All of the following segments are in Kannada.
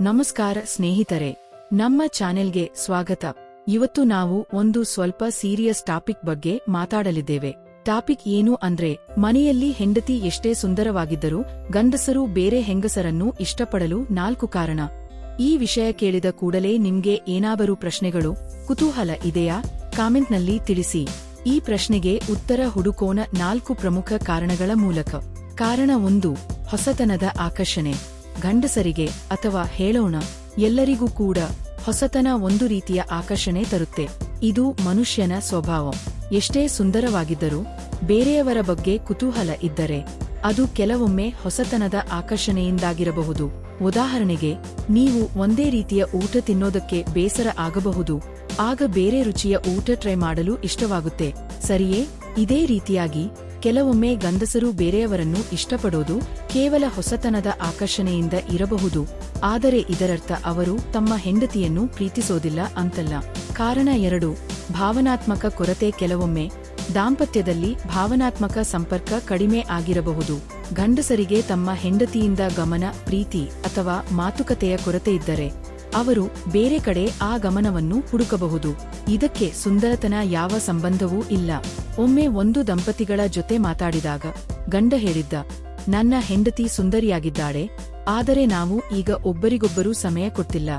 ನಮಸ್ಕಾರ ಸ್ನೇಹಿತರೆ, ನಮ್ಮ ಚಾನೆಲ್ಗೆ ಸ್ವಾಗತ. ಇವತ್ತು ನಾವು ಒಂದು ಸ್ವಲ್ಪ ಸೀರಿಯಸ್ ಟಾಪಿಕ್ ಬಗ್ಗೆ ಮಾತಾಡಲಿದ್ದೇವೆ. ಟಾಪಿಕ್ ಏನು ಅಂದ್ರೆ, ಮನೆಯಲ್ಲಿ ಹೆಂಡತಿ ಎಷ್ಟೇ ಸುಂದರವಾಗಿದ್ದರೂ, ಗಂಡಸರು ಬೇರೆ ಹೆಂಗಸರನ್ನು ಇಷ್ಟಪಡಲು ನಾಲ್ಕು ಕಾರಣ. ಈ ವಿಷಯ ಕೇಳಿದ ಕೂಡಲೇ ನಿಮ್ಗೆ ಏನಾದರೂ ಪ್ರಶ್ನೆಗಳು, ಕುತೂಹಲ ಇದೆಯಾ? ಕಾಮೆಂಟ್ನಲ್ಲಿ ತಿಳಿಸಿ. ಈ ಪ್ರಶ್ನೆಗೆ ಉತ್ತರ ಹುಡುಕೋಣ ನಾಲ್ಕು ಪ್ರಮುಖ ಕಾರಣಗಳ ಮೂಲಕ. ಕಾರಣ ಒಂದು, ಹೊಸತನದ ಆಕರ್ಷಣೆ. ಗಂಡಸರಿಗೆ ಅಥವಾ ಹೇಳೋಣ, ಎಲ್ಲರಿಗೂ ಕೂಡ ಹೊಸತನ ಒಂದು ರೀತಿಯ ಆಕರ್ಷಣೆ ತರುತ್ತೆ. ಇದು ಮನುಷ್ಯನ ಸ್ವಭಾವ. ಎಷ್ಟೇ ಸುಂದರವಾಗಿದ್ದರೂ, ಬೇರೆಯವರ ಬಗ್ಗೆ ಕುತೂಹಲ ಇದ್ದರೆ, ಅದು ಕೆಲವೊಮ್ಮೆ ಹೊಸತನದ ಆಕರ್ಷಣೆಯಿಂದಾಗಿರಬಹುದು. ಉದಾಹರಣೆಗೆ, ನೀವು ಒಂದೇ ರೀತಿಯ ಊಟ ತಿನ್ನೋದಕ್ಕೆ ಬೇಸರ ಆಗಬಹುದು. ಆಗ ಬೇರೆ ರುಚಿಯ ಊಟ ಟ್ರೈ ಮಾಡಲು ಇಷ್ಟವಾಗುತ್ತೆ. ಸರಿಯೇ? ಇದೇ ರೀತಿಯಾಗಿ ಕೆಲವೊಮ್ಮೆ ಗಂಡಸರು ಬೇರೆಯವರನ್ನು ಇಷ್ಟಪಡೋದು ಕೇವಲ ಹೊಸತನದ ಆಕರ್ಷಣೆಯಿಂದ ಇರಬಹುದು. ಆದರೆ ಇದರರ್ಥ ಅವರು ತಮ್ಮ ಹೆಂಡತಿಯನ್ನು ಪ್ರೀತಿಸೋದಿಲ್ಲ ಅಂತಲ್ಲ. ಕಾರಣ ಎರಡು. ಭಾವನಾತ್ಮಕ ಕೊರತೆ ಕೆಲವೊಮ್ಮೆ. ದಾಂಪತ್ಯದಲ್ಲಿ ಭಾವನಾತ್ಮಕ ಸಂಪರ್ಕ ಕಡಿಮೆ ಆಗಿರಬಹುದು. ಗಂಡಸರಿಗೆ ತಮ್ಮ ಹೆಂಡತಿಯಿಂದ ಗಮನ, ಪ್ರೀತಿ ಅಥವಾ ಮಾತುಕತೆಯ ಕೊರತೆ ಇದ್ದರೆ. ಅವರು ಬೇರೆ ಕಡೆ ಆ ಗಮನವನ್ನು ಹುಡುಕಬಹುದು. ಇದಕ್ಕೆ ಸುಂದರತನ ಯಾವ ಸಂಬಂಧವೂ ಇಲ್ಲ. ಒಮ್ಮೆ ಒಂದು ದಂಪತಿಗಳ ಜೊತೆ ಮಾತಾಡಿದಾಗ ಗಂಡ ಹೇಳಿದ್ದ, ನನ್ನ ಹೆಂಡತಿ ಸುಂದರಿಯಾಗಿದ್ದಾಳೆ, ಆದರೆ ನಾವು ಈಗ ಒಬ್ಬರಿಗೊಬ್ಬರು ಸಮಯ ಕೊಟ್ಟಿಲ್ಲ.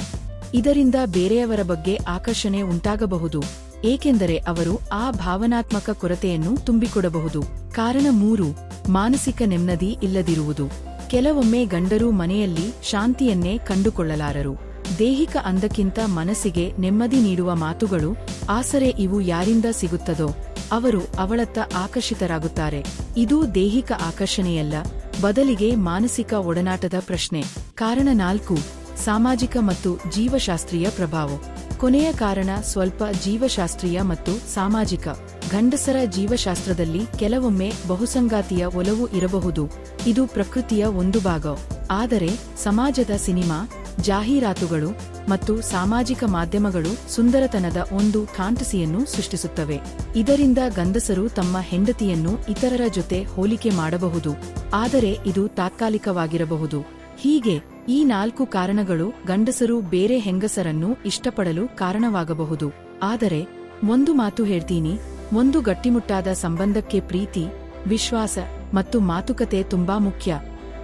ಇದರಿಂದ ಬೇರೆಯವರ ಬಗ್ಗೆ ಆಕರ್ಷಣೆ ಉಂಟಾಗಬಹುದು. ಏಕೆಂದರೆ ಅವರು ಆ ಭಾವನಾತ್ಮಕ ಕೊರತೆಯನ್ನು ತುಂಬಿಕೊಡಬಹುದು. ಕಾರಣ ಮೂರು, ಮಾನಸಿಕ ನೆಮ್ಮದಿ ಇಲ್ಲದಿರುವುದು. ಕೆಲವೊಮ್ಮೆ ಗಂಡರು ಮನೆಯಲ್ಲಿ ಶಾಂತಿಯನ್ನೇ ಕಂಡುಕೊಳ್ಳಲಾರರು. ದೇಹಿಕ ಅಂದಕ್ಕಿಂತ ಮನಸ್ಸಿಗೆ ನೆಮ್ಮದಿ ನೀಡುವ ಮಾತುಗಳು, ಆಸರೆ ಇವು ಯಾರಿಂದ ಸಿಗುತ್ತದೋ, ಅವರು ಅವಳತ್ತ ಆಕರ್ಷಿತರಾಗುತ್ತಾರೆ. ಇದು ದೈಹಿಕ ಆಕರ್ಷಣೆಯಲ್ಲ, ಬದಲಿಗೆ ಮಾನಸಿಕ ಒಡನಾಟದ ಪ್ರಶ್ನೆ. ಕಾರಣ ನಾಲ್ಕು, ಸಾಮಾಜಿಕ ಮತ್ತು ಜೀವಶಾಸ್ತ್ರೀಯ ಪ್ರಭಾವ. ಕೊನೆಯ ಕಾರಣ ಸ್ವಲ್ಪ ಜೀವಶಾಸ್ತ್ರೀಯ ಮತ್ತು ಸಾಮಾಜಿಕ. ಗಂಡಸರ ಜೀವಶಾಸ್ತ್ರದಲ್ಲಿ ಕೆಲವೊಮ್ಮೆ ಬಹುಸಂಗಾತಿಯ ಒಲವು ಇರಬಹುದು. ಇದು ಪ್ರಕೃತಿಯ ಒಂದು ಭಾಗ. ಆದರೆ ಸಮಾಜದ ಸಿನಿಮಾ, ಜಾಹೀರಾತುಗಳು ಮತ್ತು ಸಾಮಾಜಿಕ ಮಾಧ್ಯಮಗಳು ಸುಂದರತನದ ಒಂದು ಫ್ಯಾಂಟಸಿಯನ್ನು ಸೃಷ್ಟಿಸುತ್ತವೆ. ಇದರಿಂದ ಗಂಡಸರು ತಮ್ಮ ಹೆಂಡತಿಯನ್ನು ಇತರರ ಜೊತೆ ಹೋಲಿಕೆ ಮಾಡಬಹುದು, ಆದರೆ ಇದು ತಾತ್ಕಾಲಿಕವಾಗಿರಬಹುದು. ಹೀಗೆ ಈ ನಾಲ್ಕು ಕಾರಣಗಳು ಗಂಡಸರು ಬೇರೆ ಹೆಂಗಸರನ್ನು ಇಷ್ಟಪಡಲು ಕಾರಣವಾಗಬಹುದು. ಆದರೆ ಒಂದು ಮಾತು ಹೇಳ್ತೀನಿ, ಒಂದು ಗಟ್ಟಿಮುಟ್ಟಾದ ಸಂಬಂಧಕ್ಕೆ ಪ್ರೀತಿ, ವಿಶ್ವಾಸ ಮತ್ತು ಮಾತುಕತೆ ತುಂಬಾ ಮುಖ್ಯ.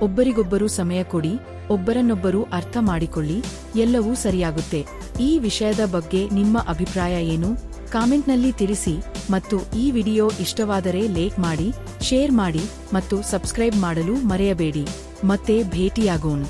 ಒಬ್ಬರಿಗೊಬ್ಬರು ಸಮಯ ಕೊಡಿ, ಒಬ್ಬರನ್ನೊಬ್ಬರು ಅರ್ಥ ಮಾಡಿಕೊಳ್ಳಿ, ಎಲ್ಲವೂ ಸರಿಯಾಗುತ್ತೆ. ಈ ವಿಷಯದ ಬಗ್ಗೆ ನಿಮ್ಮ ಅಭಿಪ್ರಾಯ ಏನು? ಕಾಮೆಂಟ್ನಲ್ಲಿ ತಿಳಿಸಿ ಮತ್ತು ಈ ವಿಡಿಯೋ ಇಷ್ಟವಾದರೆ ಲೇಕ್ ಮಾಡಿ, ಶೇರ್ ಮಾಡಿ ಮತ್ತು ಸಬ್ಸ್ಕ್ರೈಬ್ ಮಾಡಲು ಮರೆಯಬೇಡಿ. ಮತ್ತೆ ಭೇಟಿಯಾಗೋಣ.